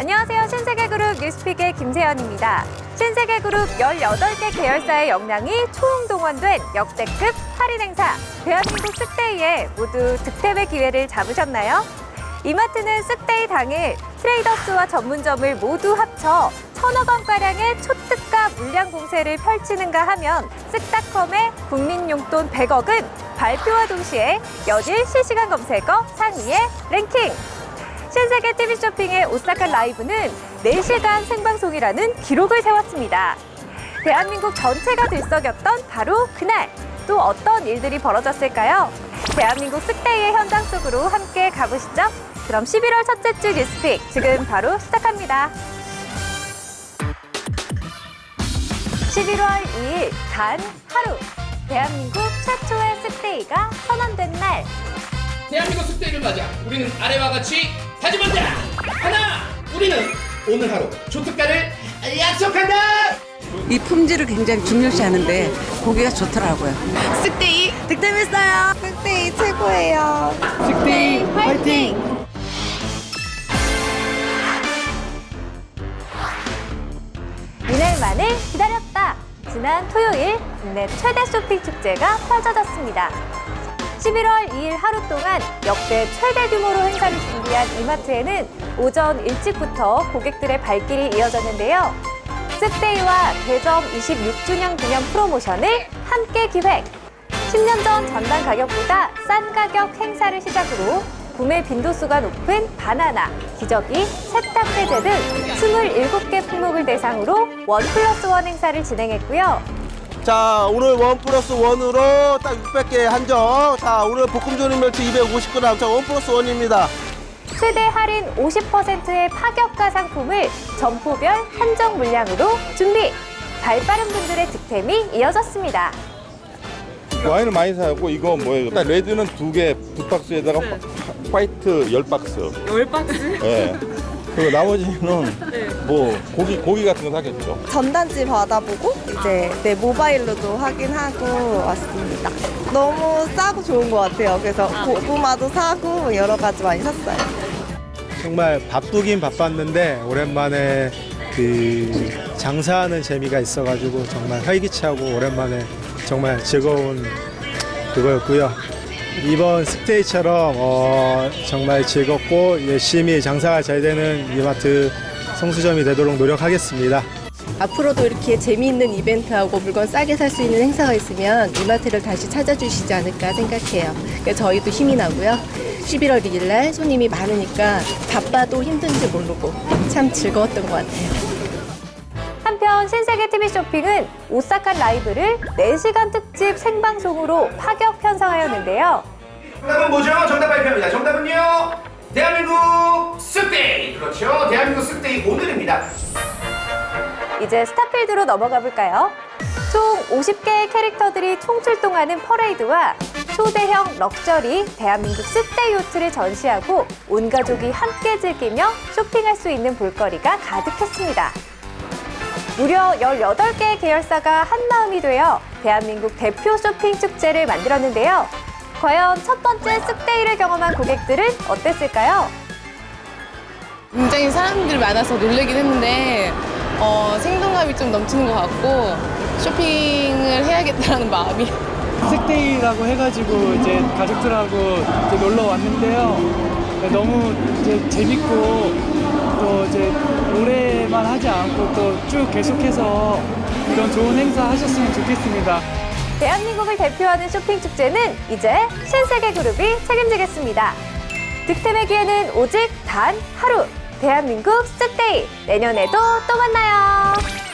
안녕하세요. 신세계그룹 뉴스픽의 김세연입니다. 신세계그룹 18개 계열사의 역량이 총동원된 역대급 할인 행사 대한민국 쓱데이에 모두 득템의 기회를 잡으셨나요? 이마트는 쓱데이 당일 트레이더스와 전문점을 모두 합쳐 천억 원가량의 초특가 물량 공세를 펼치는가 하면 쓱닷컴의 국민용돈 100억은 발표와 동시에 연일 실시간 검색어 상위에 랭킹! 신세계 TV 쇼핑의 오사카 라이브는 4시간 생방송이라는 기록을 세웠습니다. 대한민국 전체가 들썩였던 바로 그날 또 어떤 일들이 벌어졌을까요? 대한민국 쓱데이의 현장 속으로 함께 가보시죠. 그럼 11월 첫째 주 뉴스픽 지금 바로 시작합니다. 11월 2일 단 하루 대한민국 최초의 쓱데이가 선언된 날 대한민국 숙대를 맞아 우리는 아래와 같이 다짐한다 하나 우리는 오늘 하루 초특가를 약속한다 이 품질을 굉장히 중요시하는데 고기가 좋더라고요. 쓱데이 득템했어요. 흑데이 최고예요. 쓱데이 화이팅! 이날만을 기다렸다. 지난 토요일 국내 최대 쇼핑 축제가 펼쳐졌습니다. 11월 2일 하루 동안 역대 최대 규모로 행사를 준비한 이마트에는 오전 일찍부터 고객들의 발길이 이어졌는데요. 쓱데이와 개점 26주년 기념 프로모션을 함께 기획. 10년 전 전당 가격보다 싼 가격 행사를 시작으로 구매 빈도수가 높은 바나나, 기저귀, 세탁세제 등 27개 품목을 대상으로 원 플러스 원 행사를 진행했고요. 자 오늘 원 플러스 원으로 딱 600개 한정 자 오늘 볶음 조림 멸치 250g 자원 플러스 원입니다 최대 할인 50%의 파격가 상품을 점포별 한정 물량으로 준비. 발빠른 분들의 득템이 이어졌습니다. 와인을 많이 사고 이거 뭐예요? 일단 레드는 두 개, 두 박스에다가 화- 화이트 열 박스. 열 박스? 예. 그리고 나머지는 뭐 고기 고기 같은 거 사겠죠. 전단지 받아보고 이제 내 모바일로도 확인하고 왔습니다. 너무 싸고 좋은 것 같아요. 그래서 고구마도 사고 여러 가지 많이 샀어요. 정말 바쁘긴 바빴는데 오랜만에 그 장사하는 재미가 있어가지고 정말 활기차고 오랜만에 정말 즐거운 그거였고요. 이번 스테이처럼 어, 정말 즐겁고 열심히 장사가 잘 되는 이마트 성수점이 되도록 노력하겠습니다. 앞으로도 이렇게 재미있는 이벤트하고 물건 싸게 살 수 있는 행사가 있으면 이마트를 다시 찾아주시지 않을까 생각해요. 그러니까 저희도 힘이 나고요. 11월 2일 날 손님이 많으니까 바빠도 힘든지 모르고 참 즐거웠던 것 같아요. 한편 신세계 TV 쇼핑은 오사카 라이브를 4시간 특집 생방송으로 파격 편성하였는데요. 정답은 뭐죠? 정답 발표합니다 정답은요 대한민국 숙대이 그렇죠 대한민국 숙대이 오늘입니다 이제 스타필드로 넘어가 볼까요? 총 50개의 캐릭터들이 총출동하는 퍼레이드와 초대형 럭셔리 대한민국 쓱데이 요트를 전시하고 온 가족이 함께 즐기며 쇼핑할 수 있는 볼거리가 가득했습니다. 무려 18개의 계열사가 한마음이 되어 대한민국 대표 쇼핑 축제를 만들었는데요. 과연 첫 번째 쓱데이를 경험한 고객들은 어땠을까요? 굉장히 사람들이 많아서 놀라긴 했는데 어, 생동감이 좀 넘치는 것 같고 쇼핑을 해야겠다는 마음이 스테이라고 해가지고 이제 가족들하고 이제 놀러 왔는데요. 네, 너무 이제 재밌고 또 이제 노래만 하지 않고 또 쭉 계속해서 이런 좋은 행사 하셨으면 좋겠습니다. 대한민국을 대표하는 쇼핑 축제는 이제 신세계 그룹이 책임지겠습니다. 득템의 기회는 오직 단 하루. 대한민국 쓱데이. 내년에도 또 만나요.